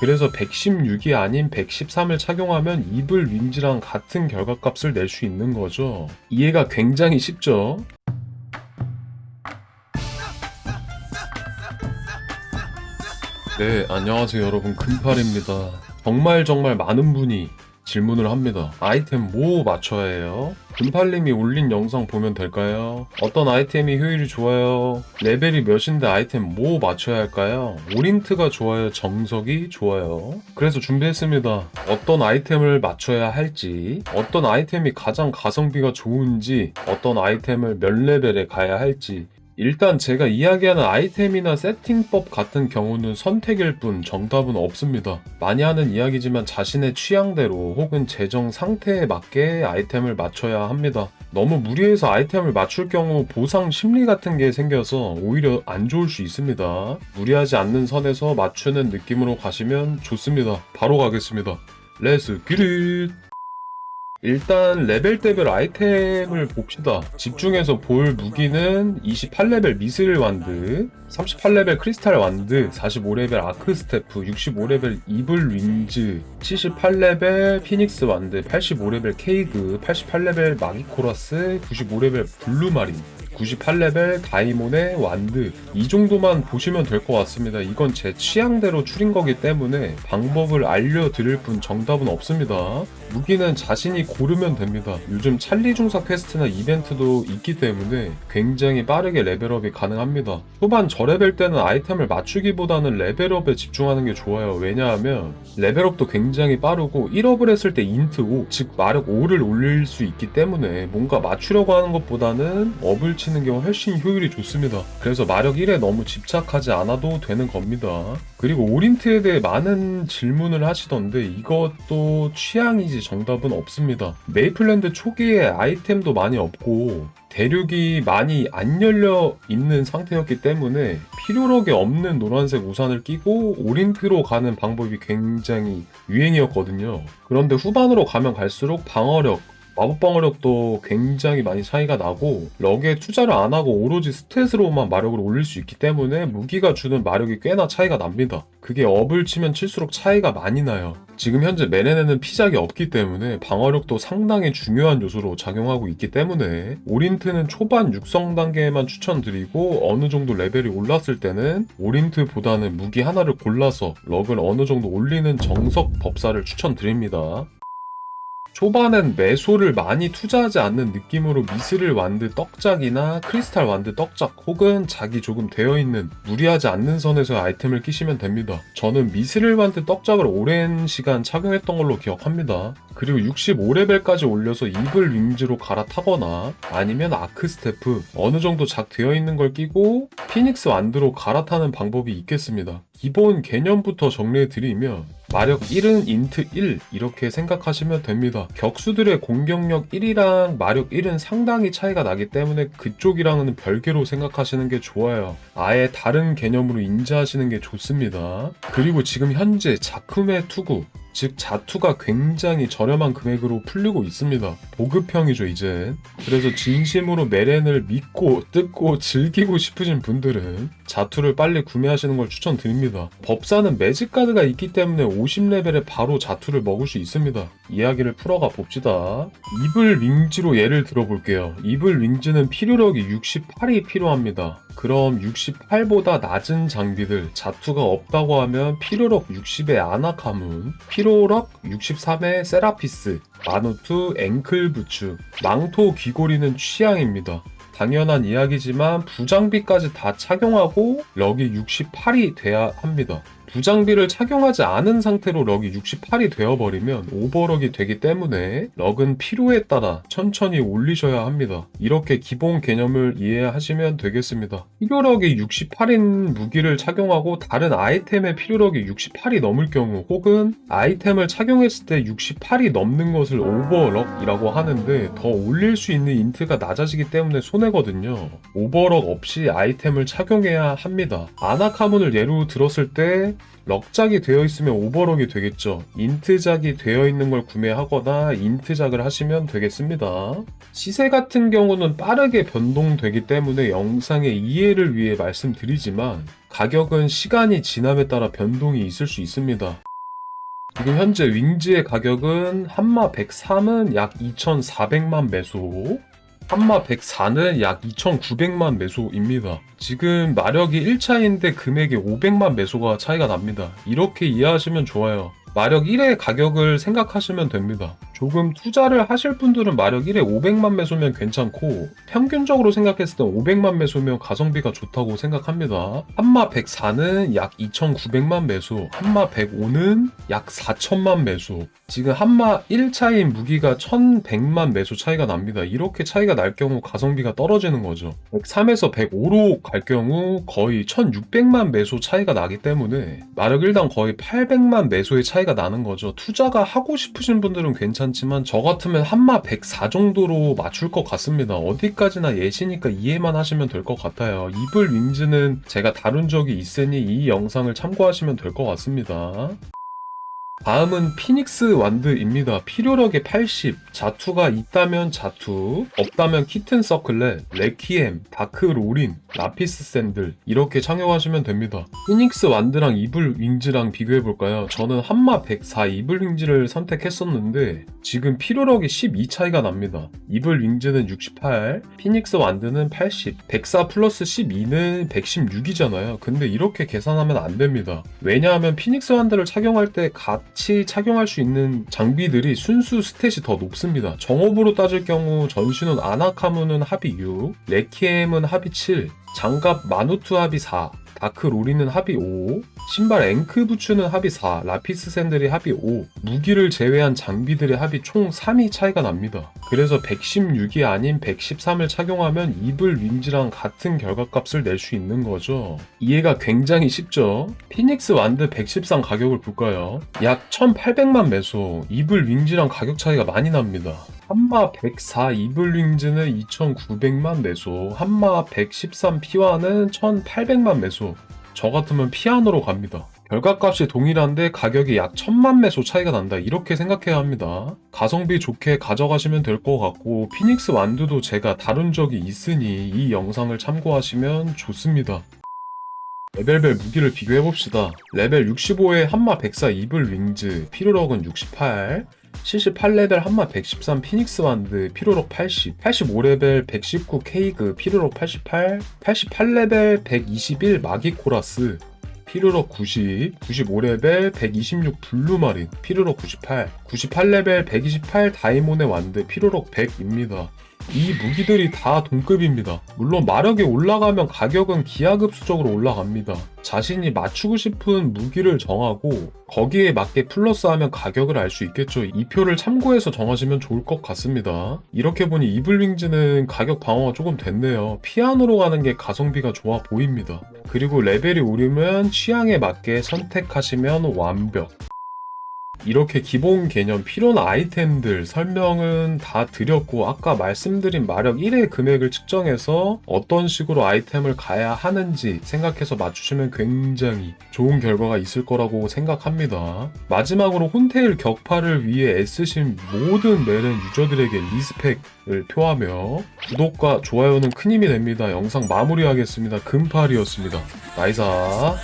그래서 116이 아닌 113을 착용하면 이블 윙즈랑 같은 결과값을 낼 수 있는 거죠. 이해가 굉장히 쉽죠? 네, 안녕하세요 여러분 금팔입니다. 정말 정말 많은 분이 질문을 합니다. 아이템 뭐 맞춰야 해요? 금팔님이 올린 영상 보면 될까요? 어떤 아이템이 효율이 좋아요? 레벨이 몇인데 아이템 뭐 맞춰야 할까요? 오린트가 좋아요? 정석이 좋아요? 그래서 준비했습니다. 어떤 아이템을 맞춰야 할지, 어떤 아이템이 가장 가성비가 좋은지, 어떤 아이템을 몇 레벨에 가야 할지, 일단 제가 이야기하는 아이템이나 세팅법 같은 경우는 선택일 뿐 정답은 없습니다. 많이 하는 이야기지만 자신의 취향대로 혹은 재정 상태에 맞게 아이템을 맞춰야 합니다. 너무 무리해서 아이템을 맞출 경우 보상 심리 같은 게 생겨서 오히려 안 좋을 수 있습니다. 무리하지 않는 선에서 맞추는 느낌으로 가시면 좋습니다. 바로 가겠습니다. 레츠 기릿! 일단 레벨대별 아이템을 봅시다. 집중해서 볼 무기는 28레벨 미스릴 완드, 38레벨 크리스탈 완드, 45레벨 아크 스태프, 65레벨 이블 윈즈, 78레벨 피닉스 완드, 85레벨 케이그, 88레벨 마기코라스, 95레벨 블루마린, 98레벨 다이몬의 완드 이 정도만 보시면 될 것 같습니다. 이건 제 취향대로 추린 거기 때문에 방법을 알려드릴 뿐 정답은 없습니다. 무기는 자신이 고르면 됩니다. 요즘 찰리 중사 퀘스트나 이벤트도 있기 때문에 굉장히 빠르게 레벨업이 가능합니다. 초반 저레벨 때는 아이템을 맞추기보다는 레벨업에 집중하는 게 좋아요. 왜냐하면 레벨업도 굉장히 빠르고 1업을 했을 때 인트 5, 즉 마력 5를 올릴 수 있기 때문에 뭔가 맞추려고 하는 것보다는 업을 치는 게 훨씬 효율이 좋습니다. 그래서 마력 1에 너무 집착하지 않아도 되는 겁니다. 그리고 오린트에 대해 많은 질문을 하시던데 이것도 취향이지 정답은 없습니다. 메이플랜드 초기에 아이템도 많이 없고 대륙이 많이 안 열려 있는 상태였기 때문에 필요력이 없는 노란색 우산을 끼고 오린트로 가는 방법이 굉장히 유행이었거든요. 그런데 후반으로 가면 갈수록 방어력, 마법 방어력도 굉장히 많이 차이가 나고 럭에 투자를 안 하고 오로지 스탯으로만 마력을 올릴 수 있기 때문에 무기가 주는 마력이 꽤나 차이가 납니다. 그게 업을 치면 칠수록 차이가 많이 나요. 지금 현재 메네네는 피작이 없기 때문에 방어력도 상당히 중요한 요소로 작용하고 있기 때문에 오린트는 초반 육성 단계에만 추천드리고 어느 정도 레벨이 올랐을 때는 오린트보다는 무기 하나를 골라서 럭을 어느 정도 올리는 정석 법사를 추천드립니다. 초반엔 매소를 많이 투자하지 않는 느낌으로 미스릴 완드 떡작이나 크리스탈 완드 떡작 혹은 자기 조금 되어있는 무리하지 않는 선에서 아이템을 끼시면 됩니다. 저는 미스릴 완드 떡작을 오랜 시간 착용했던 걸로 기억합니다. 그리고 65레벨까지 올려서 이블 윙즈로 갈아타거나 아니면 아크 스태프 어느 정도 작 되어 있는 걸 끼고 피닉스 완드로 갈아타는 방법이 있겠습니다. 기본 개념부터 정리해 드리면 마력 1은 인트 1 이렇게 생각하시면 됩니다. 격수들의 공격력 1이랑 마력 1은 상당히 차이가 나기 때문에 그쪽이랑은 별개로 생각하시는 게 좋아요. 아예 다른 개념으로 인지하시는 게 좋습니다. 그리고 지금 현재 자쿠메 투구 즉 자투가 굉장히 저렴한 금액으로 풀리고 있습니다. 보급형이죠 이제. 그래서 진심으로 메렌을 믿고 뜯고 즐기고 싶으신 분들은 자투를 빨리 구매하시는 걸 추천드립니다. 법사는 매직 카드가 있기 때문에 50레벨에 바로 자투를 먹을 수 있습니다. 이야기를 풀어가 봅시다. 이블 윙즈로 예를 들어볼게요. 이블 윙즈는 필요력이 68이 필요합니다. 그럼 68보다 낮은 장비들 자투가 없다고 하면 필요력 60의 아나카문, 필요력 63의 세라피스, 마누투 앵클 부츠, 망토 귀고리는 취향입니다. 당연한 이야기지만 부장비까지 다 착용하고 럭이 68이 돼야 합니다. 부장비를 착용하지 않은 상태로 럭이 68이 되어버리면 오버럭이 되기 때문에 럭은 필요에 따라 천천히 올리셔야 합니다. 이렇게 기본 개념을 이해하시면 되겠습니다. 필요력이 68인 무기를 착용하고 다른 아이템의 필요력이 68이 넘을 경우 혹은 아이템을 착용했을 때 68이 넘는 것을 오버럭이라고 하는데 더 올릴 수 있는 인트가 낮아지기 때문에 손해거든요. 오버럭 없이 아이템을 착용해야 합니다. 아나카문을 예로 들었을 때 럭작이 되어 있으면 오버럭이 되겠죠. 인트작이 되어 있는 걸 구매하거나 인트작을 하시면 되겠습니다. 시세 같은 경우는 빠르게 변동되기 때문에 영상의 이해를 위해 말씀드리지만 가격은 시간이 지남에 따라 변동이 있을 수 있습니다. 지금 현재 윙즈의 가격은 한마 103은 약 2,400만 매소, 한마 104는 약 2,900만 매소입니다. 지금 마력이 1차인데 금액이 500만 매소가 차이가 납니다. 이렇게 이해하시면 좋아요. 마력 1의 가격을 생각하시면 됩니다. 조금 투자를 하실 분들은 마력 1에 500만 매소면 괜찮고 평균적으로 생각했을 때 500만 매소면 가성비가 좋다고 생각합니다. 한마 104는 약 2,900만 매소, 한마 105는 약 4천만 매소. 지금 한마 1차인 무기가 1,100만 매소 차이가 납니다. 이렇게 차이가 날 경우 가성비가 떨어지는 거죠. 103에서 105로 갈 경우 거의 1,600만 매소 차이가 나기 때문에 마력 1당 거의 800만 매소의 차이 가 나는 거죠. 투자가 하고 싶으신 분들은 괜찮지만 저 같으면 한마 104 정도로 맞출 것 같습니다. 어디까지나 예시니까 이해만 하시면 될 것 같아요. 이블 윙즈는 제가 다룬 적이 있으니 이 영상을 참고하시면 될 것 같습니다. 다음은 피닉스 완드입니다. 필요력의 80, 자투가 있다면 자투, 없다면 키튼 서클렛, 레퀴엠, 다크 로린, 라피스 샌들 이렇게 착용하시면 됩니다. 피닉스 완드랑 이블 윙즈랑 비교해볼까요? 저는 한마 104 이블 윙즈를 선택했었는데 지금 필요력이 12 차이가 납니다. 이블 윙즈는 68, 피닉스 완드는 80, 104 플러스 12는 116이잖아요. 근데 이렇게 계산하면 안 됩니다. 왜냐하면 피닉스 완드를 착용할 때 같이 착용할 수 있는 장비들이 순수 스탯이 더 높습니다. 정업으로 따질 경우 전신은 아나카무는 합이 6, 레키엠은 합이 7, 장갑 마누투 합이 4, 다크 로리는 합이 5, 신발 앵크 부츠는 합이 4, 라피스 샌들이 합이 5, 무기를 제외한 장비들의 합이 총 3이 차이가 납니다. 그래서 116이 아닌 113을 착용하면 이블 윙즈랑 같은 결과값을 낼 수 있는 거죠. 이해가 굉장히 쉽죠? 피닉스 완드 113 가격을 볼까요? 약 1800만 매소, 이블 윙즈랑 가격 차이가 많이 납니다. 한마 104 이블 윙즈는 2900만 매소, 한마 113 피와는 1800만 매소. 저 같으면 피아노로 갑니다. 결과값이 동일한데 가격이 약 천만 매소 차이가 난다 이렇게 생각해야 합니다. 가성비 좋게 가져가시면 될 것 같고 피닉스 완두도 제가 다룬 적이 있으니 이 영상을 참고하시면 좋습니다. 레벨별 무기를 비교해봅시다. 레벨 65의 한마 104 이블 윙즈, 필요력은 68, 78레벨 한마 113 피닉스 완드 피로록 80, 85레벨 119 케이그 피로록 88, 88레벨 121 마기 코라스 피르럭 90, 95레벨 126 블루마린, 피르럭 98, 98레벨 128 다이몬의 완드, 피르럭 100입니다. 이 무기들이 다 동급입니다. 물론 마력이 올라가면 가격은 기하급수적으로 올라갑니다. 자신이 맞추고 싶은 무기를 정하고 거기에 맞게 플러스하면 가격을 알 수 있겠죠. 이 표를 참고해서 정하시면 좋을 것 같습니다. 이렇게 보니 이블윙즈는 가격 방어가 조금 됐네요. 피아노로 가는 게 가성비가 좋아 보입니다. 그리고 레벨이 오르면 취향에 맞게 선택하시면 완벽. 이렇게 기본 개념 필요한 아이템들 설명은 다 드렸고 아까 말씀드린 마력 1의 금액을 측정해서 어떤 식으로 아이템을 가야 하는지 생각해서 맞추시면 굉장히 좋은 결과가 있을 거라고 생각합니다. 마지막으로 혼테일 격파를 위해 애쓰신 모든 메른 유저들에게 리스펙을 표하며 구독과 좋아요는 큰 힘이 됩니다. 영상 마무리하겠습니다. 금팔이었습니다. 나이사